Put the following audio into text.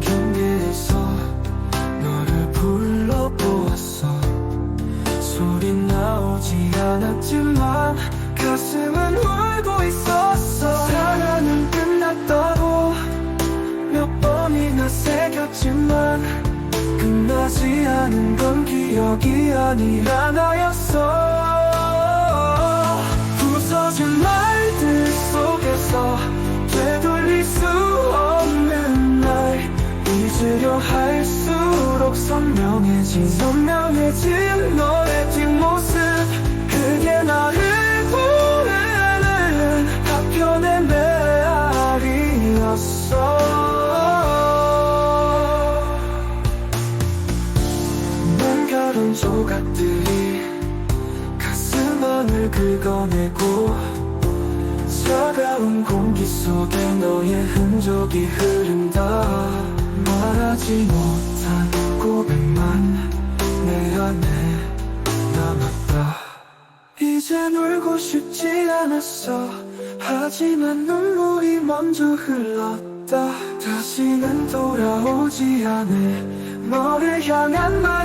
경계에서 너를 불러보았어. 소리 나오지 않았지만 가슴은 울고 있었어. 사랑은 끝났다고 몇 번이나 새겼지만 끝나지 않은 건 기억이 아니라 나였어 잊으려 할수록 선명해진 선명해진 너의 뒷모습. 그게 나를 부르는 파편의 메아리였어. 남겨둔 조각들이 가슴 안을 긁어내고 차가운 공기 속에 너의 흔적이 흐른다. 말 하지 못한 고백만 내 안에 남았다. 이젠 울고 싶지 않았어. 하지만 눈물이 먼저 흘렀다. 다시는 돌아오지 않을 너를 향한 마